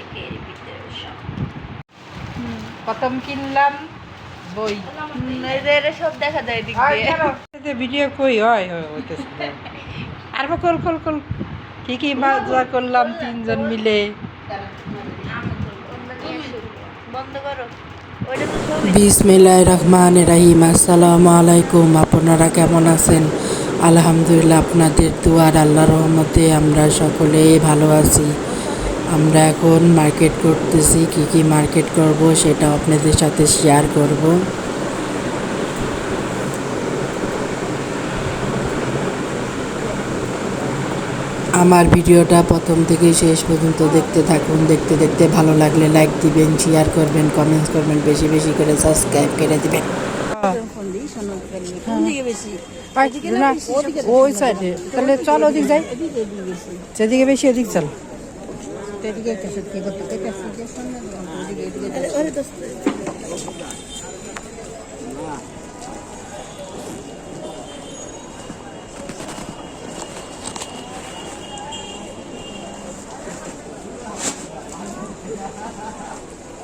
একের ভিতরে সব। প্রথম কিনলাম বই। সব দেখা যায় দিক দিয়ে। ভিডিও কই? হয় হয় হইতেছে। আর কল কল কল। কি কি মজা করলাম তিনজন মিলে। বন্ধ করো। বিসমিল্লাহ রহমান রাহিম। আসসালামু আলাইকুম। আপনারা কেমন আছেন? আলহামদুলিল্লাহ আপনাদের দুয়ার আল্লাহ রহমতে আমরা সকলেই ভালো আছি। আমরা এখন মার্কেট করতেছি, কি কি মার্কেট করব সেটা আপনাদের সাথে শেয়ার করব। আমার ভিডিওটা প্রথম থেকে শেষ পর্যন্ত দেখতে থাকুন, দেখতে দেখতে ভালো লাগলে লাইক দিবেন শেয়ার করবেন কমেন্টস করবেন, বেশি বেশি করে সাবস্ক্রাইব করে দিবেন। ওই সাইডে তাহলে চল ওদিক যাই। যেদিকে বেশি ওদিক চল।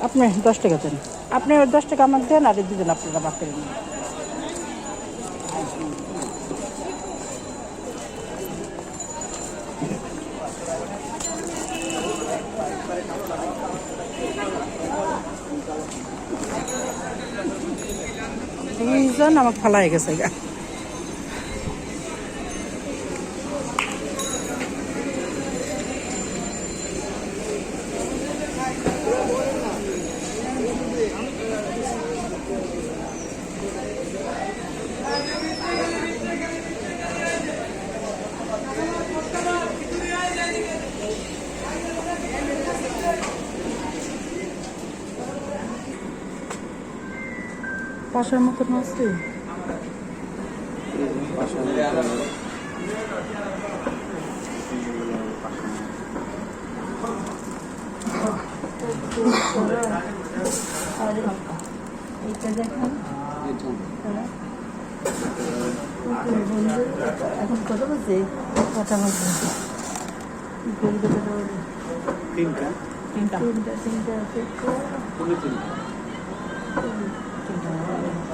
আপনি দশ টাকা দেন। আপনি দশ টাকা আমাকে দেন আর দুজন আপনারা বাদ করে নিন দুইজন আমাকে ফালাই গেছে গা। পাশের মতন আছে এইটা দেখেন হ্যাঁ। এখন কত বলছে কটা বলছে তিনটা তিনটা তিনটা তিনটা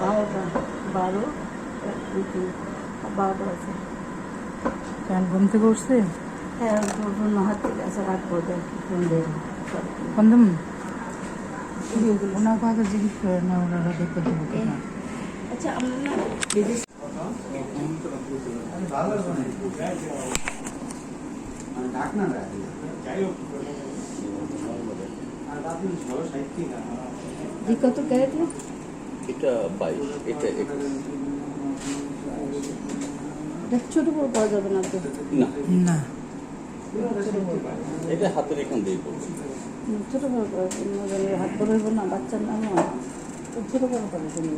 বারো দুই তিন বারোটা আছে কেন ঘুম থেকে উঠছে হ্যাঁ অন্য হাত থেকে আছে রাত পড়বে ফোন দেয় কন্দম ওনাকে আগে জিজ্ঞেস করে না ওনারা দেখতে দেবো কিনা আচ্ছা আমরা না বিদেশ জি কত ক্যারেট এটা বাইশ এটা একুশ। ছোট বড় পাওয়া যাবে না তো? না। না। এটা হাতের এখান দিয়ে পড়বে। ছোট বড় পাওয়া যাবে হাত বড় হইব না বাচ্চার নাম ছোট বড় পাওয়া যাবে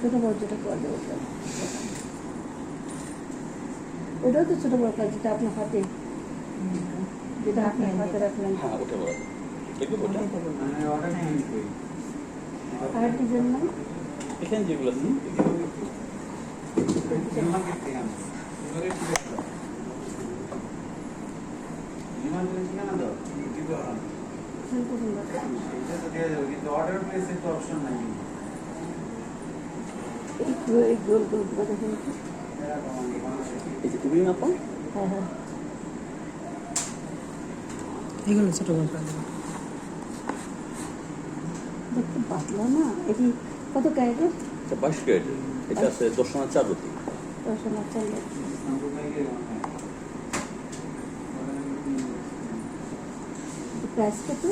ছোট বড় যেটা পাওয়া যাবে ওটা। ওটাও তো ছোট বড় কাজ যেটা আপনার হাতে। যেটা আপনার হাতে রাখলেন। হ্যাঁ ওটা বড়। দেখবে ওটা আর ডিজাইন নাই এখানে যেগুলো আছে সেরকম সুন্দর। এই গো- এই গোল গোলগুলো দেখুন তো। এই যে তুমি না পাও হ্যাঁ হ্যাঁ এগুলো ছোট গল্প দেখতে পাতলা না? এটি কত ক্যারেটের এটা বাইশ ক্যারেট। এটা আছে প্রাইস কত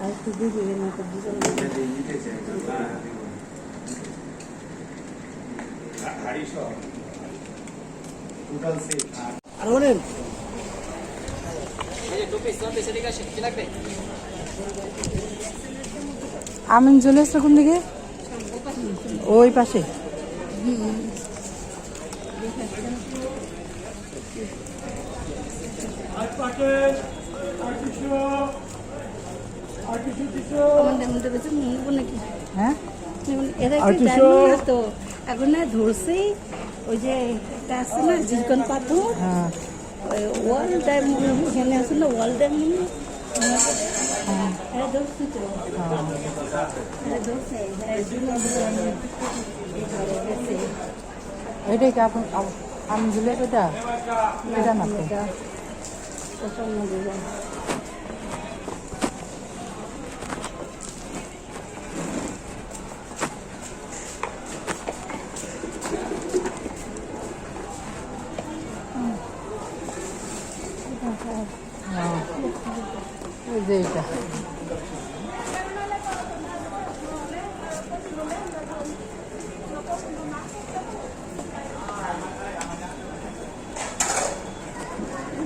আর একটু দিয়ে দেবেন না তো দুজন কোন দিকে ওই পাশে আমাদের মধ্যে বেশি মনে নাকি হ্যাঁ যেমন এরা আর কি কিছু? জানি না তো এখন না ধরছেই ওই যে একটা আছে না পাথর ওই ওয়াল ডায়মন্ড এখানে আছে না ওয়াল ডায়মন্ড? এটাই কি আপন আমি দিলে এটা এটা না তো এটা প্রচণ্ড দুজন হ্যাঁ। এই যে এটা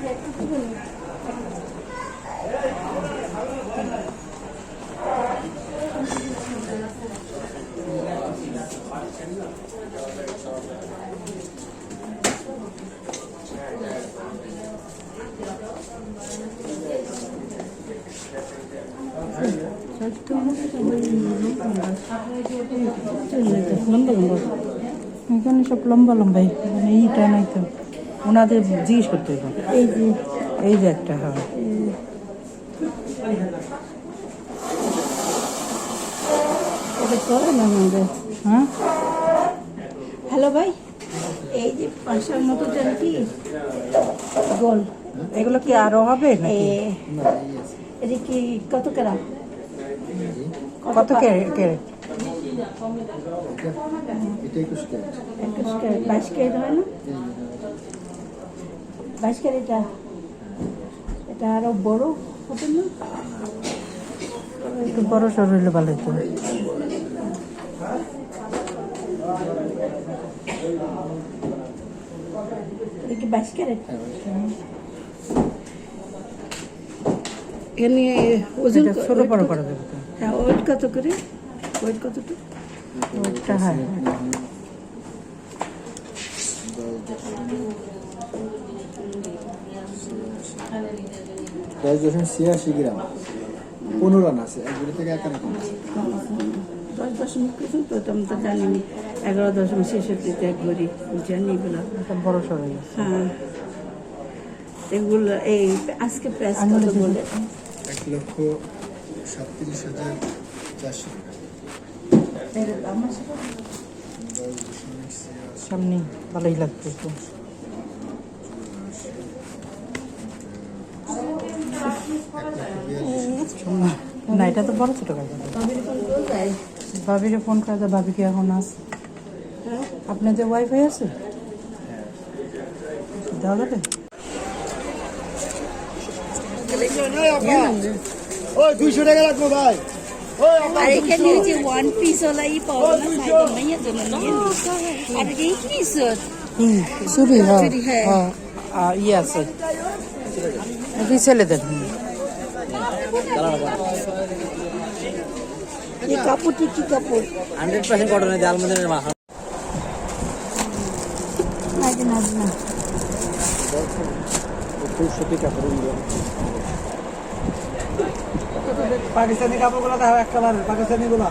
লম্বা লম্বা এখানে সব লম্বা লম্বাই এইটা নাই তো ওনাদের জিজ্ঞেস করতে হবে এই এই যে একটা করে হ্যাঁ? হ্যালো ভাই এই যে পাঁচশোর মতো কি? গোল। এগুলো কি আরও হবে এ এটা কি কত কেরা? কত ক্যারেট বাইশ ক্যারেট হয় না? বাইশ ক্যারেট এটা আরও বড় হবে না? একটু বড় সর হইলে ভালো হতো এখানে ওজন ছোট বড় করা যাবে হ্যাঁ ওয়েট কত করে? ওয়েট কতটুকু? ওইটা হ্যাঁ দশ দশমিক ছিয়াশি গ্রাম পনেরো রান আছে একগুলি থেকে এক রান কমেছে দশ দশমিক কিছু তো তুমি তো জানি এগারো দশমিক ছেষট্টিতে এক ভরি জানি এগুলো বড় সর হ্যাঁ এগুলো এই আজকে প্রাইস কত বলে এক লক্ষ সাতত্রিশ হাজার চারশো টাকা দশমিক ছিয়াশি সামনে ভালোই লাগতো না এটা তো বড় ছোট কাজ ভাবিরে ফোন করে দাও ভাবি কি এখন আছে। আপনাদের ওয়াইফাই আছে? দেওয়া যাবে ওই দুইশো টাকা রাখব ভাই। আর এখানে ওই যে ওয়ান পিস ওলা ই পাওয়া। আর এই কি চুরি হ্যাঁ। হ্যাঁ। হ্যাঁ আর ইয়ে আছে। ছেলেদের হুম। এই কাপড়টি কি কাপড় হান্ড্রেড পার্সেন্ট কটনের জাল মধ্যে না যে না যে না সত্যি কাপড় পাকিস্তানি কাপড়গুলো দেখো এক কালার পাকিস্তানি গুলো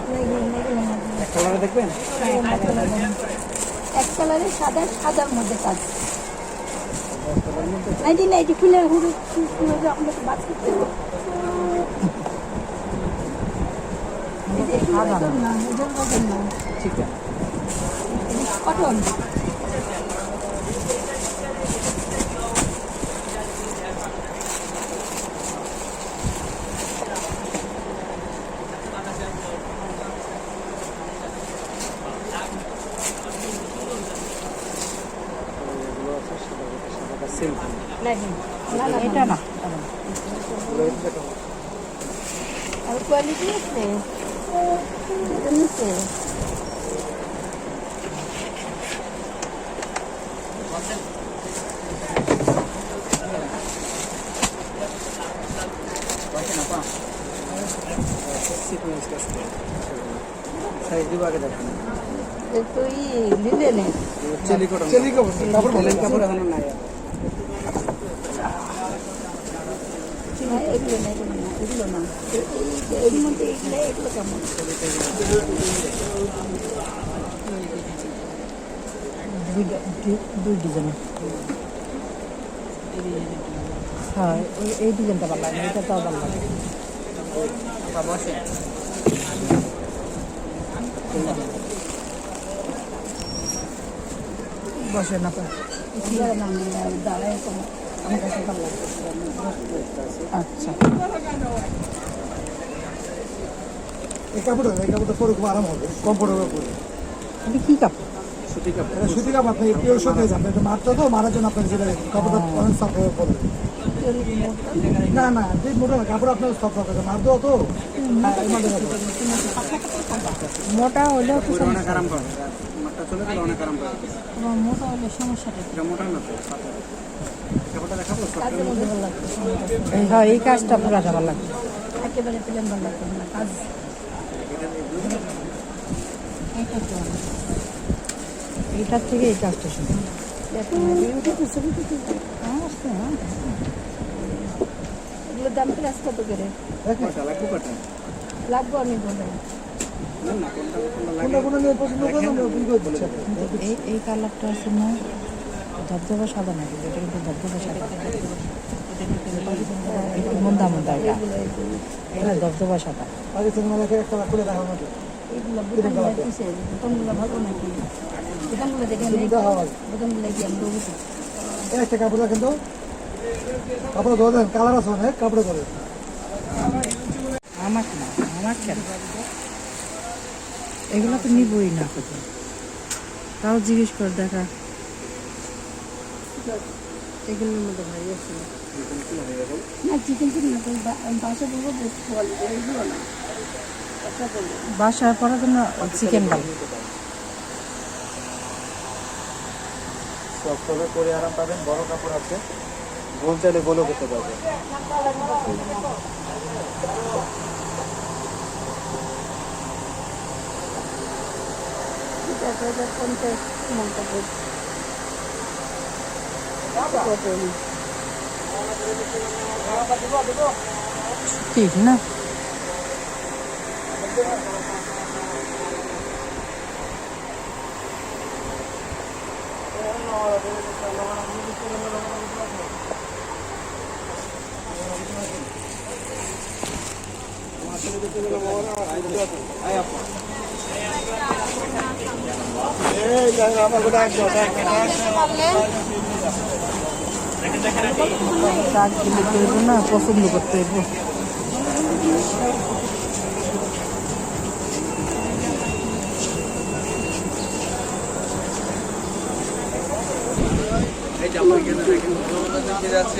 এক কালারে দেখবেন এক কালারে সাদা সাদার মধ্যে কাজ নাইটি নাইটি খুলে হুড়ু আমরা বাদ করতে হবে। এটা একটু ওজন না, ওজন ওজন না। ঠিক আছে কটন এটা না আর কোয়ালিটি আছে এগুলো না এগুলো না এর মধ্যে এগুলো এগুলো কেমন দুই দুই ডিজাইন হ্যাঁ ওই এই ডিজাইনটা ভালো লাগে এটা তাও ভালো লাগে বসে না পারে দাঁড়ায় তো আমার কাছে ভালো লাগতেছে আচ্ছা এই কাপড়টা এই কাপড়টা পরে খুব আরাম হবে কমফোর্টেবল পরে এটা কি কাপড়? এটা সুতি কাপড় আপনি পিওর সুতি আপনি এটা মারতে তো মারার জন্য আপনার যেটা কাপড়টা অনেক সফট হয়ে পড়বে। না না যে মোটা কাপড় আপনার তো। হ্যাঁ, এই মোটা হলেও তো আরাম করে চলে গেলে অনেক আরাম করে। মোটা হলে সমস্যাটা কি? এটা মোটা না তো কাপড়টা দেখাবো কাজের ভালো এই কাজটা পুরো ভালো লাগে একেবারে প্লেন ভালো না কাজ এইটা তো থেকে এই কাজটা শুনে এগুলোর দাম প্রাইস কত করে? লাগবে অনেক বলে করে এই এই কালারটা আছে না? ধবধবা সাদা নাকি এটা কিন্তু ধবধবা সাদা। একটু মন্দা মন্দা এটা। এটা ধবধবা সাদা। পাকিস্তানি মালাকে একটা দেখার মতো এগুলো কাপড় কাপড় আমার এগুলো তো নিবই না তাও জিজ্ঞেস কর দেখা এগুলোর মধ্যে ভাই আছে না চিকেন চিকেন বাসা বলব না বাসায় পড়ার জন্য চিকেন ভালো করে আরাম পাবেন বড় কাপড় আছে। গোল চাইলে গোলও করতে পারবেন। এটা তো মন্তব্য ঠিক না শাক দিলে করব না? পছন্দ করতে। হইব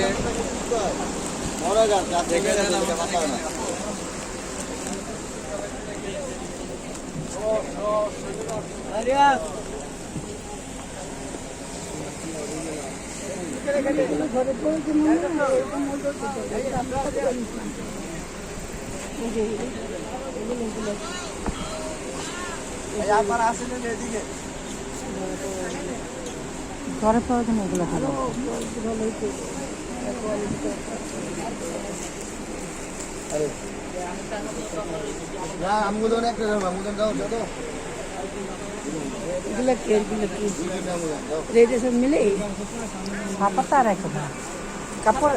ঘরে পাওয়া জন্য এগুলো ভালো আমগুলো একটা আমগুলো দাও দাও এগুলো কি এগুলো কি রেট এসব মিলে ছাপাটা আর এখন না কাপড়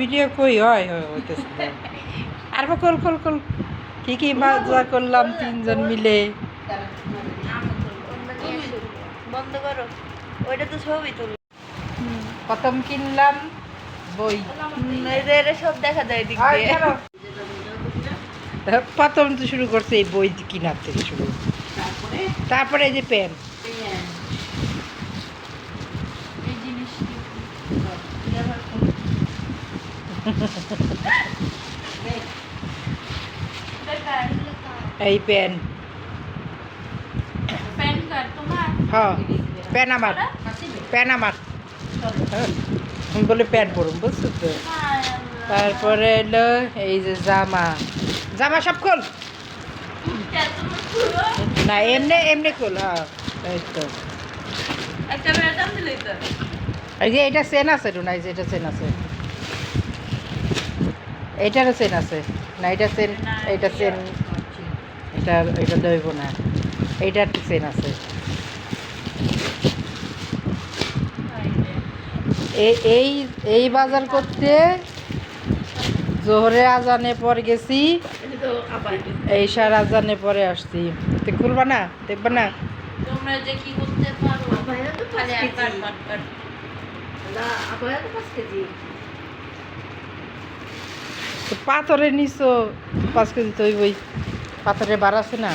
ভিডিও কই? হয় হইতেছে আর কল কল কল, কি কি মজা করলাম তিনজন মিলে? বন্ধ করো। ওইটা তো ছবি তুল প্রথম কিনলাম বই। এদের সব দেখা যায় এদিক আর দিয়ে। প্রথম তো শুরু করছে এই বই কিনার থেকে শুরু। তারপরে? এই যে পেন। এই পেন। হ্যাঁ। পেন আমার পেন আমার। আমি বলে প্যান্ট পরুন বুঝছ তো? তারপরে এলো এই যে জামা। জামা সব খোল। না এমনি এমনি খোল হ্যাঁ এই তো। এই যে এটা চেন আছে রুনা এই যে এটা চেন আছে। এইটারও চেন আছে। না এটা চেন এইটা চেন এটা এটা দইব না। এইটার চেন আছে। এই এই বাজার করতে জোহরে আজানে পর গেছি। এই সার আজানে পরে আসছি। তো খুলবা না? দেখবা না? তোমরা যে কি করতে পারো? পাথরে নিছো পাঁচ কেজি তো ওই পাথরে বার আছে না?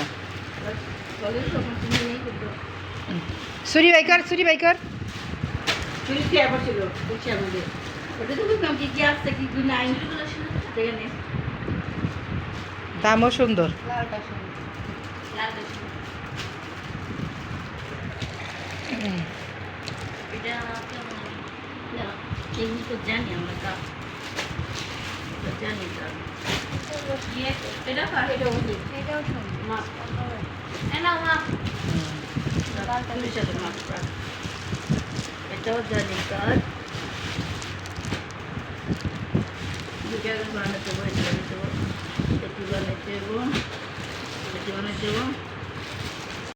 সুরি বাইকার সুরি বাইকার খেয়ে আবার ছিল বলছি আমাদের ওটা তো বুঝলাম কি কি আসছে কি কি নাই। সেখানে দামও সুন্দর। এটা কার দুটা বানাতে হবে এটা বানাতে হবে এটি বানাতে হবে এটি বানাতে হবে